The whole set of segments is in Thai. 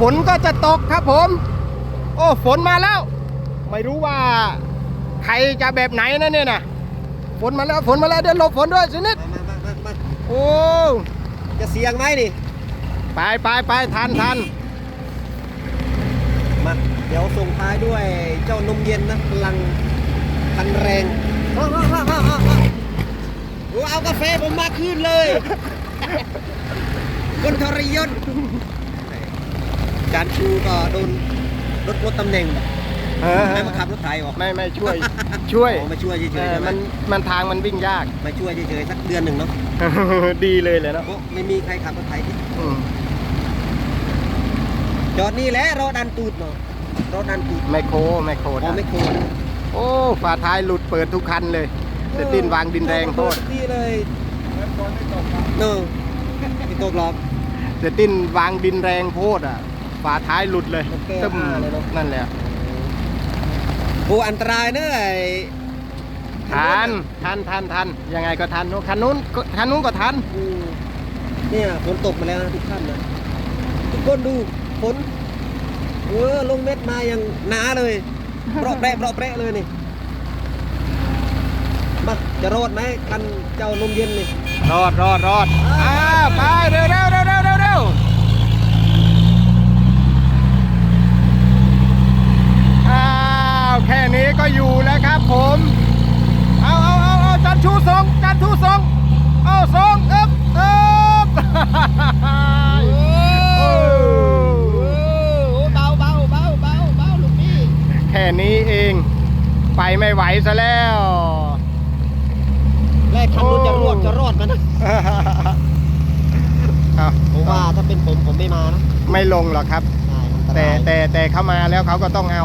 ฝนก็จะตกครับผม โอ้ฝนมาแล้ว ไม่รู้ว่าใครจะแบบไหนนะเนี่ยนะฝนมาแล้วฝนมาแล้วเดี๋ยวหลบฝนด้วยสินิดมามามามาโอ้จะเสียงไหมนี่ ไปไปไปทันทันมาเดี๋ยวส่งท้ายด้วยเจ้านมเย็นนะพลังพันแรงอ้าวอ้าวอ้าวอ้าวอ้าวอ้าวโอ้เอากาแฟผมมาคืนเลยคนทรยศ จานชูก็โดนรถลดตำแหน่งเออให้มาขับรถไถออกไม่ไม่ช่วยช่วยอ๋อมาช่วยเฉยๆเออใช่ไหมมันมันทางมันวิ่งยาก มาช่วยเฉยๆสักเดือนหนึ่งเนาะดีเลยเลยเนาะเพราะไม่มีใครขับรถไถที่อืมจอดนี่แหละรอดันตูดเนาะรอดันตูดไมโครไมโครอ๋อนะไม่โคนะโอ้ฝาท้ายหลุดเปิดทุกคันเลยเสตินวางดินแรงโทษดีเลยเนอะไม่ตกหรอกเสตินวางดินแรงโพดอะ ฝาท้ายหลุดเลยมันแก้ตึ้มผ้าเลยเนอะ นั่นแหละโอ้อันตรายเนอะไอ้ทันทันทันทันยังไงก็ทันโน่นคันนู้นก็คันนู้นก็ทัน อืมเนี่ยฝนตกมาแล้วนะทุกท่านนะทุกคนดูฝนเออลงเม็ดมาอย่างหนาเลยเปราะแปะเปราะแปะเลยนี่มาจะรอดไหมคันเจ้านมเย็นนี่รอดรอดรอดอ่าไปเร็วเร็วเร็วเร็วเร็วเร็วอ้าวแค่นี้ ก็อยู่แล้วครับผม เอาเอาเอาเอาจันชูทรงจันชูทรงเอาทรงเอ๊บเอ๊บโอ้เบาเบาเบาเบาเบาลูกพี่แค่นี้เอง ไปไม่ไหวซะแล้วแรกคันนู้นจะรอดจะรอดมันนะอ้าวผมว่าถ้าเป็นผมผมไม่มานะ ไม่ลงหรอกครับใช่อันตแต่รายแต่แต่เข้ามาแล้วเขาก็ต้องเอา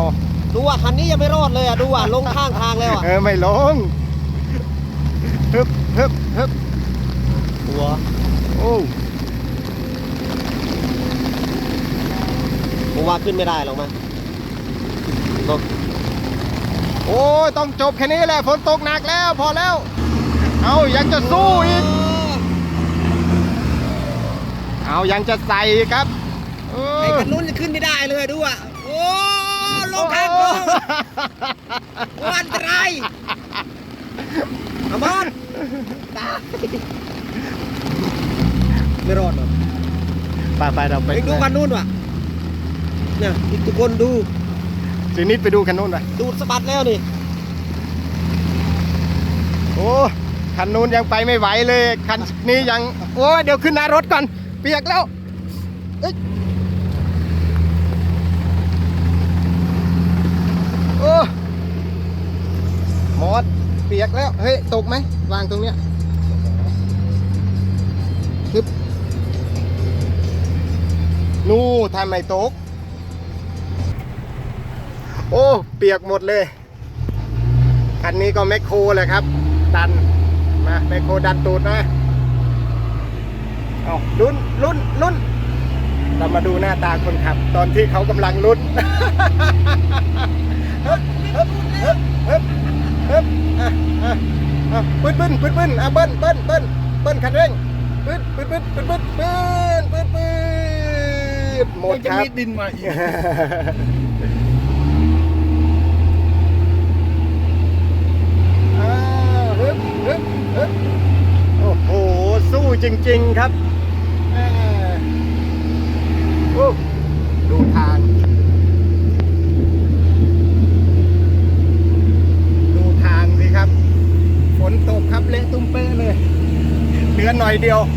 ดูว่าคันนี้ยังไม่รอดเลยอะดูว่าลงข้างทางแล้วอะเออไม่ลงฮึบฮึบฮึบหัวโอ้ผมว่าขึ้นไม่ได้หรอกมั้งลงโอ้ยต้องจบแค่นี้แหละฝนตกหนักแล้วพอแล้ว เอายังจะสู้อีก เอายังจะใส่อีกครับเอไอ้อคันนู้นจะขึ้นไม่ได้เลยดูอะโอ้ ลงทางลงโอ้อันตรายอาบอลตายไม่รอดหรอกไปไปเราไปไปดูคันนู้นว่ะเนี่ยทุกคนดูสินิดไปดูคันนู้นไปดูดสะบัดแล้วนี่โอ้คันนู้นยังไปไม่ไหวเลยคันนี้ยัง โอ้เดี๋ยวขึ้นหน้ารถก่อน เปียกแล้วเอ้ยโอ้ หมดเปียกแล้ว เฮ้ย ตกไหม วางตรงเนี้ยคึบนู่ทำไมตก โอ้ เปียกหมดเลย คันนี้ก็แมคโครแหละครับ ดัน มาแมคโครดันตูดนะเอาลุ้นลุ้นลุ้นเรามาดูหน้าตาคนขับ ตอนที่เขากำลังลุ้นฮึบฮึบฮึบฮึบ ฮึบอะอะอะปืนปืนปืนปืนอะเบิ้ลเบิ้ลเบิ้ลเบิ้ลคันเร่งปืนปืนปืนปืนปืนปืนปืนปืนหมดครับดินมาอีกอ้าวฮึบฮึบฮึบโอ้โห สู้จริง ๆ ครับแม่โอ้ ดูทาง ใ掉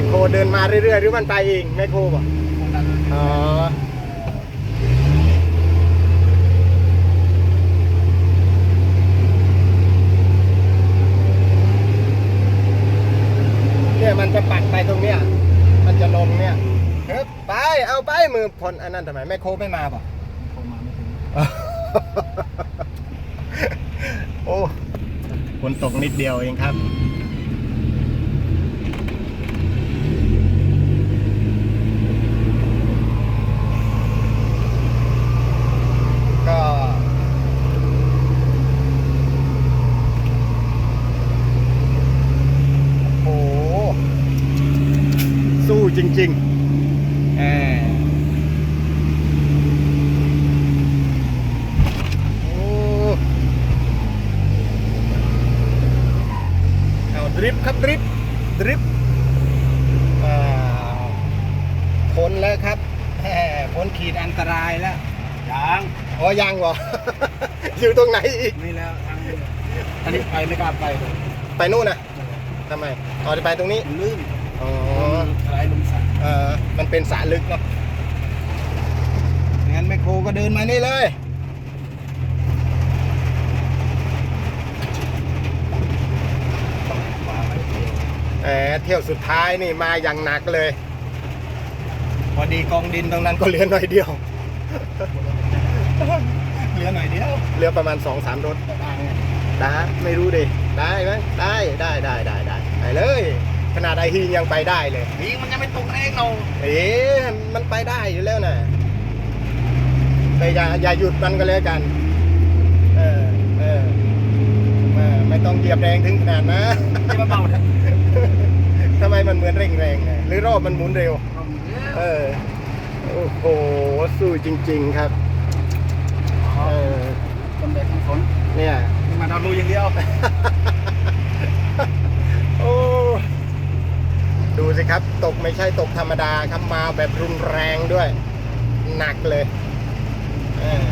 ไมโครเดินมาเรื่อยๆ หรือมันไปเองไมโครบอกอ๋อเนี่ยมันจะปักไปตรงเนี้ย มันจะลงเนี่ยเฮึบไป เอาไปมือพลอันนั้นทำไมแม่โคไม่มาป่ะโทรมาไม่ถึง โอ้ฝนตกนิดเดียวเองครับ ก็ โอ้โห สู้จ ริงๆแหมโอ้เอาดริฟต์ครับดริฟต์ดริฟต์อ่าพ้นแล้วครับแหมพ้นขีดอันตรายแล้วยังอ๋อยังเหรออยู่ตรงไหนอีกนี่แล้วทางนี้อันนี้ไปไม่กล้าไปเลยไปนู่นนะทำไมอ๋อจะไปตรงนี้มันลื่น อ๋ออะไรลุมสั่นเออมันเป็นสระลึกเนาะงั้นแมคโครก็เดินมานี่เลย แหมเที่ยวสุดท้ายนี่มาอย่างหนักเลย พอดีกองดินตรงนั้นก็เหลือหน่อยเดียว เหลือหน่อยเดียวเหลือประมาณสองสามรถได้ไงได้ไม่รู้ดิ ได้ไหมได้ได้ได้ได้ได้ไปเลย ขนาดไอฮียังไปได้เลยนี่มันยังไม่ตกเองเราเอ๊ะมันไปได้อยู่แล้วนะแต่อย่าอย่าหยุดมันก็แล้วกัน เออเออเออไม่ต้องเหยียบแรงถึงขนาดนะที่มาเบาเนี่ยทำไมมันเหมือนเร่งแรงเนี่ยหรือรอบมันหมุนเร็ว เออ โอ้โห สู้จริง ๆครับ เออคนเด็กคนฝนเนี่ย มาดาวรูอย่างเดียว โอ้ ดูสิครับ ตกไม่ใช่ตกธรรมดาครับมาแบบรุนแรงด้วย หนักเลยเออ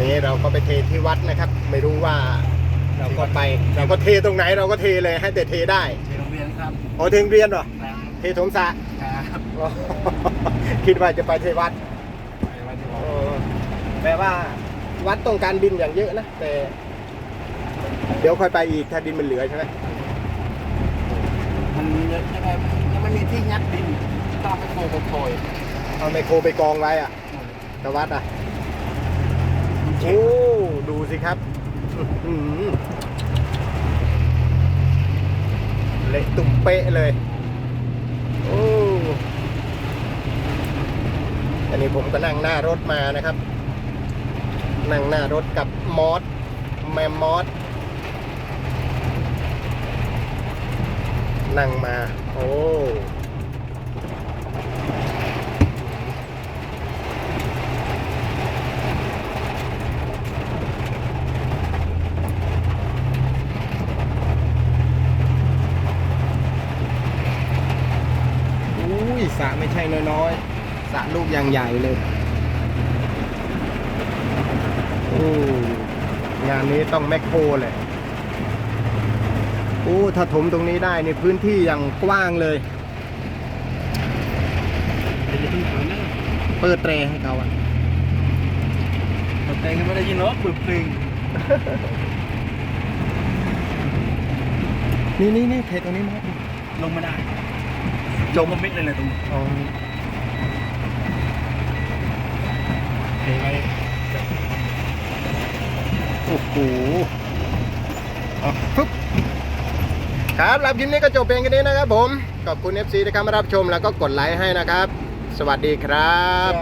นี่เราก็ไปเทที่วัดนะครับ ไม่รู้ว่าเราก็ไป เราก็เทตรงไหนเราก็เทเลยให้แต่เทได้ที่โรงเรียนครับโอ้เทงเรียนเหรอครับเทถมสระครับคิดว่าจะไปเทวัดไปไว้ที่โอ้วัดแปลว่าวัดต้องการดินอย่างเยอะนะแต่ เดี๋ยวค่อยไปอีกถ้าดินมันเหลือใช่ไหมมันยังไงยังไม่มีที่ยัดดินต้องไปโคไปโคยเอาไมโครไปกองไว้อะแต่วัดอะโอ้ดูสิครับอื้อหือเละตุ่มเป๊ะเลย โอ้อันนี้ผมก็นั่งหน้ารถมานะครับ นั่งหน้ารถกับมอสแมมมอส นั่งมา โอ้ยสระไม่ใช่น้อยๆสระลูกอย่างใหญ่เลย โอ้ งานนี้ต้องแมคโครเลย อ้ถ้าถมตรงนี้ได้ในพื้นที่อย่างกว้างเลยไปยืนถามนะเปิดเตรให้เขาอะแต่งไม่ได้ยินหรอกปึบปึงนี่นี่นี่เทตรงนี้มั้งลงไม่ได้จมมิดเลยเลยตรงนี้อ๋อเทไว้โอ้โหอะปึ๊บ ครับรับคลิปนี้ก็จบเพียงแค่นี้นะครับผม ขอบคุณ FC ที่เข้ามารับชมแล้วก็กดไลค์ให้นะครับ สวัสดีครับ